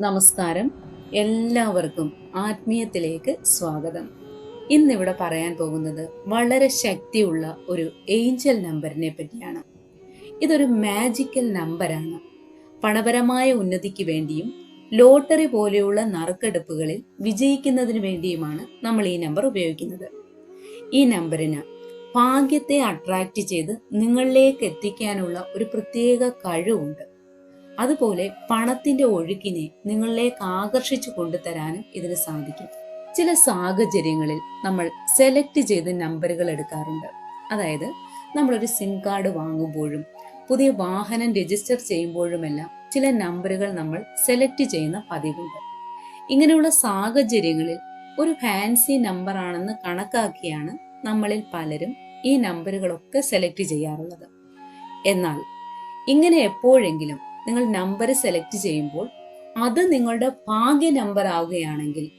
നമസ്കാരം. എല്ലാവർക്കും ആത്മീയത്തിലേക്ക് സ്വാഗതം. ഇന്നിവിടെ പറയാൻ പോകുന്നത് വളരെ ശക്തിയുള്ള ഒരു ഏഞ്ചൽ നമ്പറിനെ പറ്റിയാണ്. ഇതൊരു മാജിക്കൽ നമ്പറാണ്. പണപരമായ ഉന്നതിക്ക് വേണ്ടിയും ലോട്ടറി പോലെയുള്ള നറുക്കെടുപ്പുകളിൽ വിജയിക്കുന്നതിന് വേണ്ടിയുമാണ് നമ്മൾ ഈ നമ്പർ ഉപയോഗിക്കുന്നത്. ഈ നമ്പറിന് ഭാഗ്യത്തെ അട്രാക്റ്റ് ചെയ്ത് നിങ്ങളിലേക്ക് എത്തിക്കാനുള്ള ഒരു പ്രത്യേക കഴിവുണ്ട്. അതുപോലെ പണത്തിന്റെ ഒഴുക്കിനെ നിങ്ങളിലേക്ക് ആകർഷിച്ചു കൊണ്ടുതരാനും ഇതിന് സാധിക്കും. ചില സാഹചര്യങ്ങളിൽ നമ്മൾ സെലക്ട് ചെയ്ത് നമ്പറുകൾ എടുക്കാറുണ്ട്. അതായത് നമ്മളൊരു സിം കാർഡ് വാങ്ങുമ്പോഴും പുതിയ വാഹനം രജിസ്റ്റർ ചെയ്യുമ്പോഴുമെല്ലാം ചില നമ്പറുകൾ നമ്മൾ സെലക്ട് ചെയ്യുന്ന പതിവുണ്ട്. ഇങ്ങനെയുള്ള സാഹചര്യങ്ങളിൽ ഒരു ഫാൻസി നമ്പർ ആണെന്ന് കണക്കാക്കിയാണ് നമ്മളിൽ പലരും ഈ നമ്പറുകളൊക്കെ സെലക്ട് ചെയ്യാറുള്ളത്. എന്നാൽ ഇങ്ങനെ എപ്പോഴെങ്കിലും നിങ്ങൾ നമ്പർ സെലക്ട് ചെയ്യുമ്പോൾ അത് നിങ്ങളുടെ ഭാഗ്യ നമ്പർ ആവുകയാണെങ്കിൽ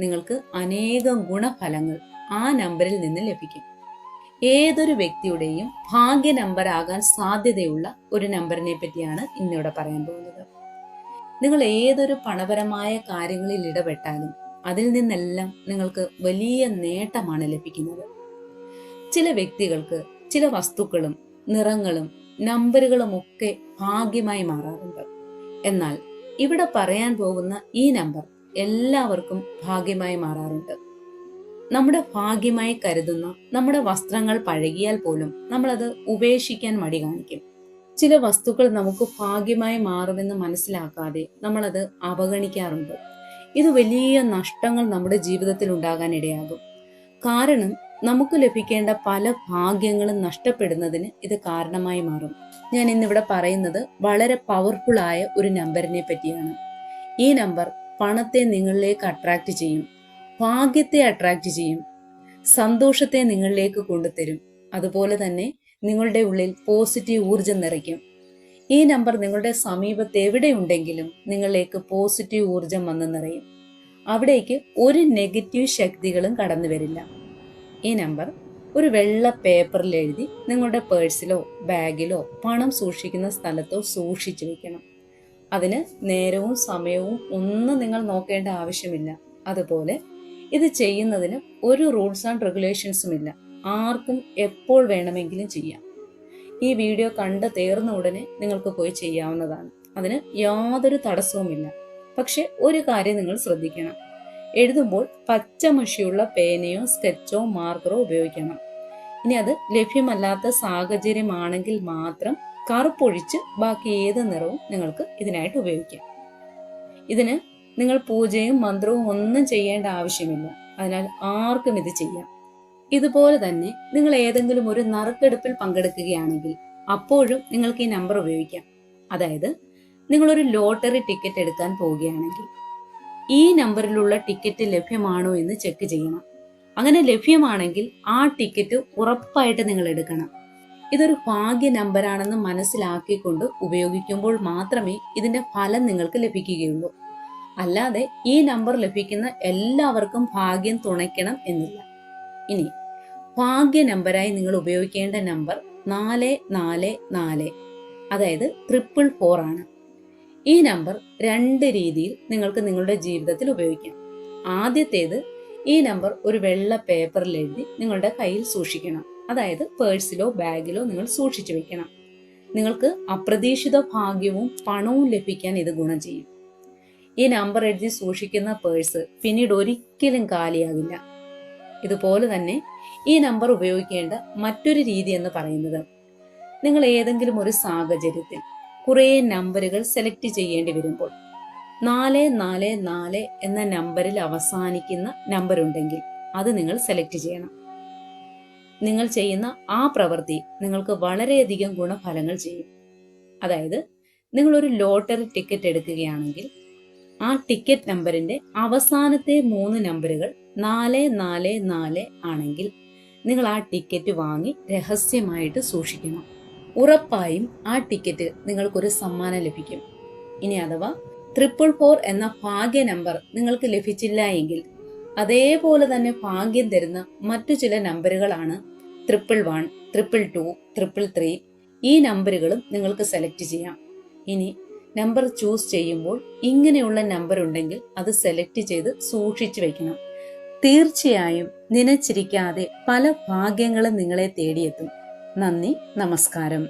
നിങ്ങൾക്ക് അനേകം ഗുണഫലങ്ങൾ ആ നമ്പറിൽ നിന്ന് ലഭിക്കും. ഏതൊരു വ്യക്തിയുടെയും ഭാഗ്യ നമ്പർ ആകാൻ സാധ്യതയുള്ള ഒരു നമ്പറിനെ പറ്റിയാണ് ഇന്നിവിടെ പറയാൻ പോകുന്നത്. നിങ്ങൾ ഏതൊരു പണപരമായ കാര്യങ്ങളിൽ ഇടപെട്ടാലും അതിൽ നിന്നെല്ലാം നിങ്ങൾക്ക് വലിയ നേട്ടമാണ് ലഭിക്കുന്നത്. ചില വ്യക്തികൾക്ക് ചില വസ്തുക്കളും നിറങ്ങളും നമ്പറുകളും ഒക്കെ ഭാഗ്യമായി മാറാറുണ്ട്. എന്നാൽ ഇവിടെ പറയാൻ പോകുന്ന ഈ നമ്പർ എല്ലാവർക്കും ഭാഗ്യമായി മാറാറുണ്ട്. നമ്മുടെ ഭാഗ്യമായി കരുതുന്ന നമ്മുടെ വസ്ത്രങ്ങൾ പഴകിയാൽ പോലും നമ്മളത് ഉപേക്ഷിക്കാൻ മടി കാണിക്കും. ചില വസ്തുക്കൾ നമുക്ക് ഭാഗ്യമായി മാറുമെന്ന് മനസ്സിലാക്കാതെ നമ്മളത് അവഗണിക്കാറുണ്ട്. ഇത് വലിയ നഷ്ടങ്ങൾ നമ്മുടെ ജീവിതത്തിൽ ഉണ്ടാകാൻ ഇടയാകും. കാരണം നമുക്ക് ലഭിക്കേണ്ട പല ഭാഗ്യങ്ങളും നഷ്ടപ്പെടുന്നതിന് ഇത് കാരണമായി മാറും. ഞാൻ ഇന്നിവിടെ പറയുന്നത് വളരെ പവർഫുൾ ആയ ഒരു നമ്പറിനെ പറ്റിയാണ്. ഈ നമ്പർ പണത്തെ നിങ്ങളിലേക്ക് അട്രാക്റ്റ് ചെയ്യും ഭാഗ്യത്തെ അട്രാക്റ്റ് ചെയ്യും സന്തോഷത്തെ നിങ്ങളിലേക്ക് കൊണ്ടുതരും. അതുപോലെ തന്നെ നിങ്ങളുടെ ഉള്ളിൽ പോസിറ്റീവ് ഊർജം നിറയ്ക്കും. ഈ നമ്പർ നിങ്ങളുടെ സമീപത്ത് എവിടെയുണ്ടെങ്കിലും നിങ്ങളിലേക്ക് പോസിറ്റീവ് ഊർജം വന്ന് നിറയും. അവിടേക്ക് ഒരു നെഗറ്റീവ് ശക്തികളും കടന്നു വരില്ല ഈ നമ്പർ ഒരു വെള്ള പേപ്പറിൽ എഴുതി നിങ്ങളുടെ പേഴ്സിലോ ബാഗിലോ പണം സൂക്ഷിക്കുന്ന സ്ഥലത്തോ സൂക്ഷിച്ചു വെക്കണം. അതിന് നേരവും സമയവും ഒന്നും നിങ്ങൾ നോക്കേണ്ട ആവശ്യമില്ല. അതുപോലെ ഇത് ചെയ്യുന്നതിന് ഒരു റൂൾസ് ആൻഡ് റെഗുലേഷൻസും ഇല്ല. ആർക്കും എപ്പോൾ വേണമെങ്കിലും ചെയ്യാം. ഈ വീഡിയോ കണ്ട് തീർന്ന ഉടനെ നിങ്ങൾക്ക് പോയി ചെയ്യാവുന്നതാണ്. അതിന് യാതൊരു തടസ്സവുമില്ല. പക്ഷെ ഒരു കാര്യം നിങ്ങൾ ശ്രദ്ധിക്കണം. എഴുതുമ്പോൾ പച്ചമഷിയുള്ള പേനയോ സ്കെച്ചോ മാർക്കറോ ഉപയോഗിക്കണം. ഇനി അത് ലഭ്യമല്ലാത്ത സാഹചര്യമാണെങ്കിൽ മാത്രം കറുപ്പൊഴിച്ച് ബാക്കി ഏത് നിറവും നിങ്ങൾക്ക് ഇതിനായിട്ട് ഉപയോഗിക്കാം. ഇതിന് നിങ്ങൾ പൂജയും മന്ത്രവും ഒന്നും ചെയ്യേണ്ട ആവശ്യമില്ല. അതിനാൽ ആർക്കും ഇത് ചെയ്യാം. ഇതുപോലെ തന്നെ നിങ്ങൾ ഏതെങ്കിലും ഒരു നറുക്കെടുപ്പിൽ പങ്കെടുക്കുകയാണെങ്കിൽ അപ്പോഴും നിങ്ങൾക്ക് ഈ നമ്പർ ഉപയോഗിക്കാം. അതായത് നിങ്ങളൊരു ലോട്ടറി ടിക്കറ്റ് എടുക്കാൻ പോവുകയാണെങ്കിൽ ഈ നമ്പറിലുള്ള ടിക്കറ്റ് ലഭ്യമാണോ എന്ന് ചെക്ക് ചെയ്യണം. അങ്ങനെ ലഭ്യമാണെങ്കിൽ ആ ടിക്കറ്റ് ഉറപ്പായിട്ട് നിങ്ങൾ എടുക്കണം. ഇതൊരു ഭാഗ്യ നമ്പറാണെന്ന് മനസ്സിലാക്കിക്കൊണ്ട് ഉപയോഗിക്കുമ്പോൾ മാത്രമേ ഇതിന്റെ ഫലം നിങ്ങൾക്ക് ലഭിക്കുകയുള്ളൂ. അല്ലാതെ ഈ നമ്പർ ലഭിക്കുന്ന എല്ലാവർക്കും ഭാഗ്യം തുണയ്ക്കണം എന്നില്ല. ഇനി ഭാഗ്യ നമ്പറായി നിങ്ങൾ ഉപയോഗിക്കേണ്ട നമ്പർ നാല് നാല് നാല് അതായത് ട്രിപ്പിൾ ഫോർ ആണ്. ഈ നമ്പർ രണ്ട് രീതിയിൽ നിങ്ങൾക്ക് നിങ്ങളുടെ ജീവിതത്തിൽ ഉപയോഗിക്കാം. ആദ്യത്തേത് ഈ നമ്പർ ഒരു വെള്ള പേപ്പറിൽ എഴുതി നിങ്ങളുടെ കയ്യിൽ സൂക്ഷിക്കണം. അതായത് പേഴ്സിലോ ബാഗിലോ നിങ്ങൾ സൂക്ഷിച്ചു വെക്കണം. നിങ്ങൾക്ക് അപ്രതീക്ഷിത ഭാഗ്യവും പണവും ലഭിക്കാൻ ഇത് ഗുണം ചെയ്യും. ഈ നമ്പർ എഴുതി സൂക്ഷിക്കുന്ന പേഴ്സ് പിന്നീട് ഒരിക്കലും കാലിയാകില്ല. ഇതുപോലെ തന്നെ ഈ നമ്പർ ഉപയോഗിക്കേണ്ട മറ്റൊരു രീതി എന്ന് പറയുന്നത് നിങ്ങൾ ഏതെങ്കിലും ഒരു സാഹചര്യത്തിൽ കുറേ നമ്പറുകൾ സെലക്ട് ചെയ്യേണ്ടി വരുമ്പോൾ നാല് നാല് നാല് എന്ന നമ്പറിൽ അവസാനിക്കുന്ന നമ്പർ ഉണ്ടെങ്കിൽ അത് നിങ്ങൾ സെലക്ട് ചെയ്യണം. നിങ്ങൾ ചെയ്യുന്ന ആ പ്രവൃത്തി നിങ്ങൾക്ക് വളരെയധികം ഗുണഫലങ്ങൾ ചെയ്യും. അതായത് നിങ്ങൾ ഒരു ലോട്ടറി ടിക്കറ്റ് എടുക്കുകയാണെങ്കിൽ ആ ടിക്കറ്റ് നമ്പറിന്റെ അവസാനത്തെ മൂന്ന് നമ്പറുകൾ നാല് നാല് നാല് ആണെങ്കിൽ നിങ്ങൾ ആ ടിക്കറ്റ് വാങ്ങി രഹസ്യമായിട്ട് സൂക്ഷിക്കണം. ഉറപ്പായും ആ ടിക്കറ്റ് നിങ്ങൾക്കൊരു സമ്മാനം ലഭിക്കും. ഇനി അഥവാ ട്രിപ്പിൾ ഫോർ എന്ന ഭാഗ്യ നമ്പർ നിങ്ങൾക്ക് ലഭിച്ചില്ല എങ്കിൽ അതേപോലെ തന്നെ ഭാഗ്യം തരുന്ന മറ്റു ചില നമ്പറുകളാണ് triple one triple two triple three ഈ നമ്പറുകളും നിങ്ങൾക്ക് സെലക്ട് ചെയ്യാം. ഇനി നമ്പർ ചൂസ് ചെയ്യുമ്പോൾ ഇങ്ങനെയുള്ള നമ്പർ ഉണ്ടെങ്കിൽ അത് സെലക്ട് ചെയ്ത് സൂക്ഷിച്ചു വെക്കണം. തീർച്ചയായും നനച്ചിരിക്കാതെ പല ഭാഗ്യങ്ങളും നിങ്ങളെ തേടിയെത്തും. നന്ദി നമസ്കാരം.